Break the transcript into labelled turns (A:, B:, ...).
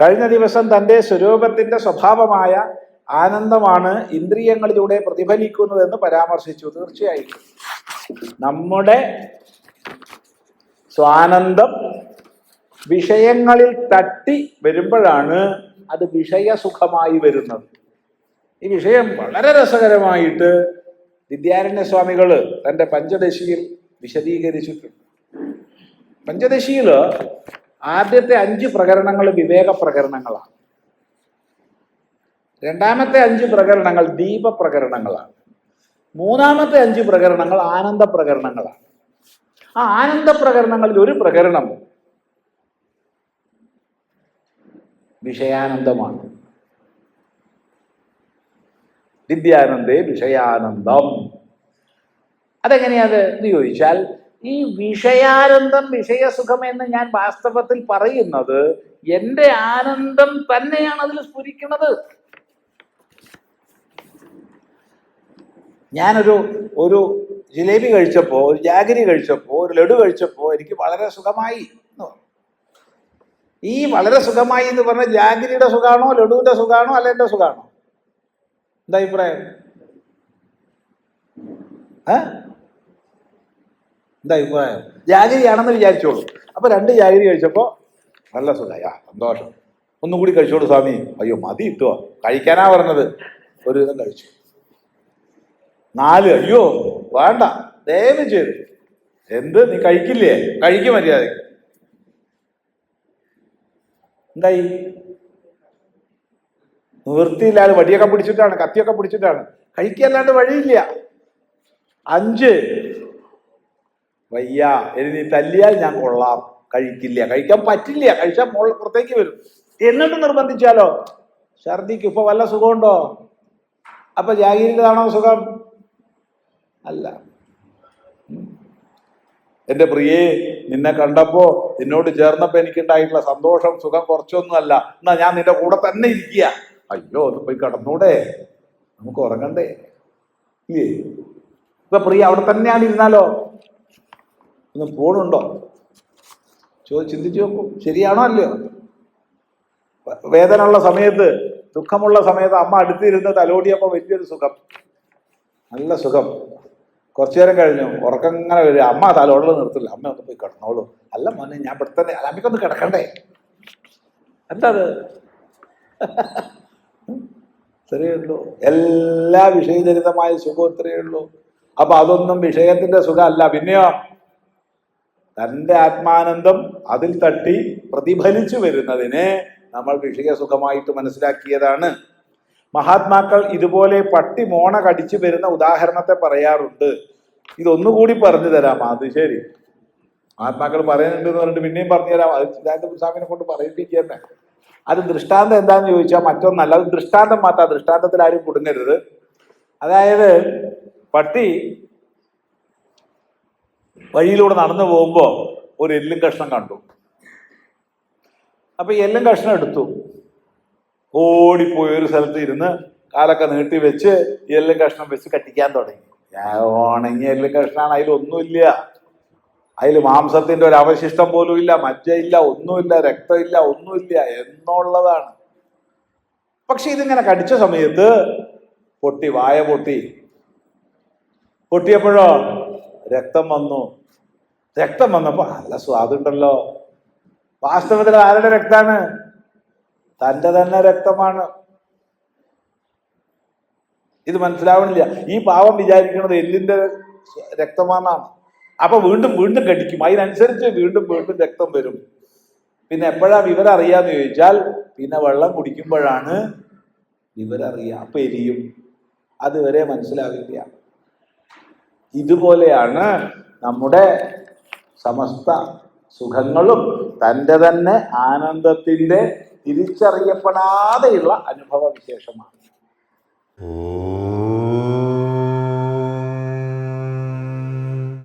A: കഴിഞ്ഞ ദിവസം തന്റെ സ്വരൂപത്തിന്റെ സ്വഭാവമായ ആനന്ദമാണ് ഇന്ദ്രിയങ്ങളിലൂടെ പ്രതിഫലിക്കുന്നതെന്ന് പരാമർശിച്ചു. തീർച്ചയായിട്ടും നമ്മുടെ സ്വാനന്ദം വിഷയങ്ങളിൽ തട്ടി വരുമ്പോഴാണ് അത് വിഷയസുഖമായി വരുന്നത്. ഈ വിഷയം വളരെ രസകരമായിട്ട് വിദ്യാരണ്യ സ്വാമികൾ തന്റെ പഞ്ചദശിയിൽ വിശദീകരിച്ചിട്ടുണ്ട്. പഞ്ചദശിയിൽ ആദ്യത്തെ അഞ്ച് പ്രകരണങ്ങൾ വിവേക പ്രകരണങ്ങളാണ്. രണ്ടാമത്തെ അഞ്ച് പ്രകരണങ്ങൾ ദീപ പ്രകരണങ്ങളാണ്. മൂന്നാമത്തെ അഞ്ച് പ്രകരണങ്ങൾ ആനന്ദ പ്രകരണങ്ങളാണ്. ആ ആനന്ദ പ്രകരണങ്ങളിൽ ഒരു പ്രകരണം വിഷയാനന്ദമാണ്. വിദ്യാനന്ദേ വിഷയാനന്ദം. അതെങ്ങനെയത് എന്ന് ചോദിച്ചാൽ ഈ വിഷയാനന്ദം വിഷയസുഖം എന്ന് ഞാൻ വാസ്തവത്തിൽ പറയുന്നത് എന്റെ ആനന്ദം തന്നെയാണ് അതിൽ സ്ഫുരിക്കുന്നത്. ഞാനൊരു ഒരു ജിലേബി കഴിച്ചപ്പോൾ ഒരു ജാഗരി കഴിച്ചപ്പോൾ ഒരു ലഡു കഴിച്ചപ്പോൾ എനിക്ക് വളരെ സുഖമായി എന്ന്. ഈ വളരെ സുഖമായി എന്ന് പറഞ്ഞ ജാഗരിയുടെ സുഖാണോ ലഡുവിന്റെ സുഖാണോ അല്ല എന്റെ സുഖാണോ? എന്താ അഭിപ്രായം? എന്താ അഭിപ്രായം? ജാഗരിയാണെന്ന് വിചാരിച്ചോളൂ. അപ്പൊ രണ്ട് ജാഗരി കഴിച്ചപ്പോ നല്ല സുഖമായ സന്തോഷം. ഒന്നും കൂടി കഴിച്ചോളൂ സ്വാമി. അയ്യോ മതി ഇട്ടോ കഴിക്കാനാ പറഞ്ഞത്. ഒരു വിധം കഴിച്ചു. നാല് അയ്യോ വേണ്ട. ദയവ് ചെയ്ത്. എന്ത്? നീ കഴിക്കില്ലേ? കഴിക്കും മര്യാദ എന്തായി? നിവൃത്തിയില്ലാതെ വടിയൊക്കെ പിടിച്ചിട്ടാണ് കത്തിയൊക്കെ പിടിച്ചിട്ടാണ്. കഴിക്കല്ലാണ്ട് വഴിയില്ല. അഞ്ച് വയ്യ. എഴുതി തല്ലിയാൽ ഞാൻ കൊള്ളാം. കഴിക്കില്ല. കഴിക്കാൻ പറ്റില്ല. കഴിച്ചാൽ മോൾ പുറത്തേക്ക് വരും. എന്നിട്ട് നിർബന്ധിച്ചാലോ? ഛർദിക്ക് ഇപ്പൊ വല്ല സുഖമുണ്ടോ? അപ്പൊ ജാഗീരിന്റെതാണോ സുഖം? അല്ല. എന്റെ പ്രിയേ നിന്നെ കണ്ടപ്പോ നിന്നോട് ചേർന്നപ്പോ എനിക്കുണ്ടായിട്ടുള്ള സന്തോഷം സുഖം കുറച്ചൊന്നുമല്ല എന്നാ ഞാൻ നിന്റെ കൂടെ തന്നെ ഇരിക്കുക അയ്യോ അത് പോയി കടന്നൂടെ. നമുക്ക് ഉറങ്ങണ്ടേ? ഇല്ലേ? ഇപ്പൊ പ്രിയ അവിടെ തന്നെയാണ് ഇരുന്നാലോ ഒന്ന് പോണുണ്ടോ ചോദിച്ച് ചിന്തിച്ചു നോക്കൂ. ശരിയാണോ അല്ലയോ? വേദനയുള്ള സമയത്ത് ദുഃഖമുള്ള സമയത്ത് അമ്മ അടുത്തിരുന്ന് തലോടിയപ്പോൾ വലിയൊരു സുഖം. നല്ല സുഖം. കുറച്ചു നേരം കഴിഞ്ഞു. ഉറക്കം ഇങ്ങനെ അമ്മ തലോടൽ നിർത്തില്ല. അമ്മ ഒന്ന് പോയി കിടന്നോളൂ. അല്ല മോനെ ഞാൻ ഇവിടെ തന്നെ അമ്മയ്ക്കൊന്ന് കിടക്കണ്ടേ? എന്താ അത്? ഇത്രയേ ഉള്ളൂ. എല്ലാ വിഷയചരിതമായ സുഖം ഇത്രയേ ഉള്ളൂ. അപ്പൊ അതൊന്നും വിഷയത്തിന്റെ സുഖമല്ല. പിന്നെയോ? തന്റെ ആത്മാനന്ദം അതിൽ തട്ടി പ്രതിഫലിച്ചു വരുന്നതിനെ നമ്മൾ വിഷയസുഖമായിട്ട് മനസ്സിലാക്കിയതാണ്. മഹാത്മാക്കൾ ഇതുപോലെ പട്ടി മോണ കടിച്ചു വരുന്ന ഉദാഹരണത്തെ പറയാറുണ്ട്. ഇതൊന്നുകൂടി പറഞ്ഞു തരാം അത് ശരി. മഹാത്മാക്കൾ പറയുന്നുണ്ട് എന്ന് പറഞ്ഞിട്ട് പിന്നെയും പറഞ്ഞു തരാം. അത് ചിദാനന്ദ സ്വാമിനെ കൊണ്ട് പറയിപ്പിക്കുക അത് ദൃഷ്ടാന്തം എന്താന്ന് ചോദിച്ചാൽ മറ്റൊന്നല്ല അത് ദൃഷ്ടാന്തം മാത്രം. ദൃഷ്ടാന്തത്തിൽ ആരും കുടുങ്ങരുത്. അതായത് പട്ടി വഴിയിലൂടെ നടന്നു പോകുമ്പോൾ ഒരു എല്ലും കഷ്ണം കണ്ടു. അപ്പൊ എല്ലും കഷ്ണം എടുത്തു. ഓടിപ്പോയി ഒരു സ്ഥലത്ത് ഇരുന്ന് കാലൊക്കെ നീട്ടി വെച്ച് എല്ലും കഷ്ണം വെച്ച് കട്ടിക്കാൻ തുടങ്ങി. ഞാൻ ഉണങ്ങിയ എല്ലും കഷ്ണമാണ് അതിലൊന്നുമില്ല അതിൽ മാംസത്തിന്റെ ഒരു അവശിഷ്ടം പോലും ഇല്ല മജ്ജയില്ല ഒന്നുമില്ല രക്തമില്ല ഒന്നുമില്ല എന്നുള്ളതാണ്. പക്ഷെ ഇതിങ്ങനെ കടിച്ച സമയത്ത് പൊട്ടി വായ പൊട്ടി. പൊട്ടിയപ്പോഴോ രക്തം വന്നു. രക്തം വന്നപ്പോ നല്ല സ്വാദുണ്ടല്ലോ. വാസ്തവത്തിൽ ആരുടെ രക്താണ്? തന്റെ തന്നെ രക്തമാണ്. ഇത് മനസ്സിലാവണില്ല. ഈ പാവം വിചാരിക്കുന്നത് എല്ലിന്റെ രക്തമാണെന്നാണ്. അപ്പൊ വീണ്ടും വീണ്ടും കടിക്കും അതിനനുസരിച്ച് വീണ്ടും വീണ്ടും രക്തം വരും. പിന്നെ എപ്പോഴാ വിവരം അറിയാന്ന് ചോദിച്ചാൽ പിന്നെ വെള്ളം കുടിക്കുമ്പോഴാണ് വിവരം അപ്പൊ എരിയും അതുവരെ മനസ്സിലാവില്ല. ഇതുപോലെയാണ് നമ്മുടെ സമസ്ത സുഖങ്ങളും തന്റെ തന്നെ ആനന്ദത്തിന്റെ തിരിച്ചറിയപ്പെടാതെയുള്ള അനുഭവ വിശേഷമാണ്